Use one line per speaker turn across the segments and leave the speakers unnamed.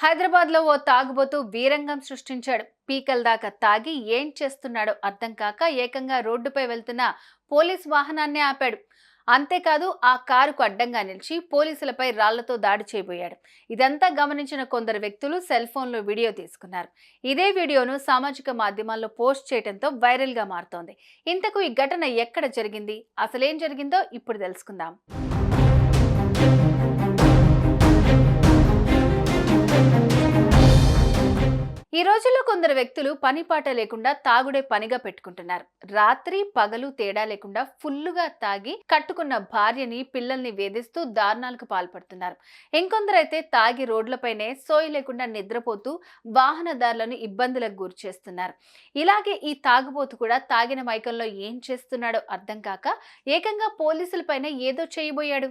హైదరాబాద్లో ఓ తాగుబోతూ వీరంగం సృష్టించాడు. పీకల దాకా తాగి ఏం చేస్తున్నాడో అర్థం కాక ఏకంగా రోడ్డుపై వెళ్తున్న పోలీస్ వాహనాన్ని ఆపాడు. అంతేకాదు ఆ కారుకు అడ్డంగా నిలిచి పోలీసులపై రాళ్ళతో దాడి చేయబోయాడు. ఇదంతా గమనించిన కొందరు వ్యక్తులు సెల్ ఫోన్లో వీడియో తీసుకున్నారు. ఇదే వీడియోను సామాజిక మాధ్యమాల్లో పోస్ట్ చేయడంతో వైరల్గా మారుతోంది. ఇంతకు ఈ ఘటన ఎక్కడ జరిగింది? అసలేం జరిగిందో ఇప్పుడు తెలుసుకుందాం. ఈ రోజుల్లో కొందరు వ్యక్తులు పని పాట లేకుండా తాగుడే పనిగా పెట్టుకుంటున్నారు. రాత్రి పగలు తేడా లేకుండా ఫుల్లుగా తాగి కట్టుకున్న భార్యని పిల్లల్ని వేధిస్తూ దారుణాలకు పాల్పడుతున్నారు. ఇంకొందరైతే తాగి రోడ్లపైనే సోయి లేకుండా నిద్రపోతూ వాహనదారులను ఇబ్బందులకు గురి చేస్తున్నారు. ఇలాగే ఈ తాగుబోతు కూడా తాగిన మైకంలో ఏం చేస్తున్నాడో అర్థం కాక ఏకంగా పోలీసులపైన ఏదో చేయబోయాడు.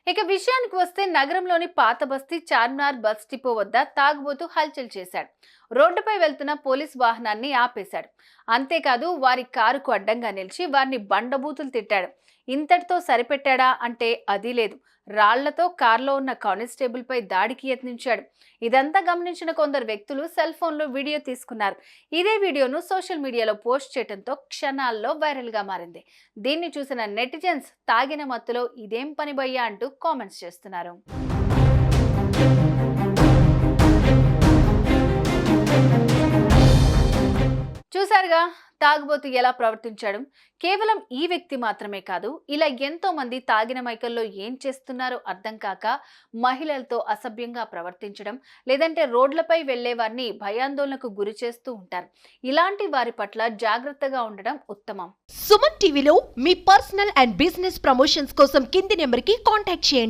ఇక విషయానికి వస్తే నగరంలోని పాత బస్తీ చార్మినార్ బస్ డిపో వద్ద తాగుబోతూ హల్చల్ చేశాడు. రోడ్డుపై వెళ్తున్న పోలీస్ వాహనాన్ని ఆపేశాడు. అంతేకాదు వారి కారుకు అడ్డంగా నిలిచి వారిని బండబూతులు తిట్టాడు. ఇంతటితో సరిపెట్టాడా అంటే అది లేదు. రాళ్ళతో కారులో ఉన్న కానిస్టేబుల్ పై దాడికి యత్నించాడు. ఇదంతా గమనించిన కొందరు వ్యక్తులు సెల్ ఫోన్లో వీడియో తీసుకున్నారు. ఇదే వీడియోను సోషల్ మీడియాలో పోస్ట్ చేయడంతో క్షణాల్లో వైరల్గా మారింది. దీన్ని చూసిన నెటిజన్స్ తాగిన మత్తులో ఇదేం పని భయ్యా అంటూ కామెంట్స్ చేస్తున్నారు. చూసారుగా తాగుబోతు ఎలా ప్రవర్తించాడు? కేవలం ఈ వ్యక్తి మాత్రమే కాదు ఇలా ఎంతో మంది తాగిన మైకల్లో ఏం చేస్తున్నారో అర్థం కాక మహిళలతో అసభ్యంగా ప్రవర్తించడం లేదంటే రోడ్లపై వెళ్ళే వారిని భయాందోళనకు గురి చేస్తూ ఉంటారు. ఇలాంటి వారి పట్ల జాగ్రత్తగా ఉండడం ఉత్తమం.
సుమన్ టీవీలో మీ పర్సనల్ అండ్ బిజినెస్ ప్రమోషన్స్ కోసం కింది నెంబర్కి కాంటాక్ట్ చేయండి.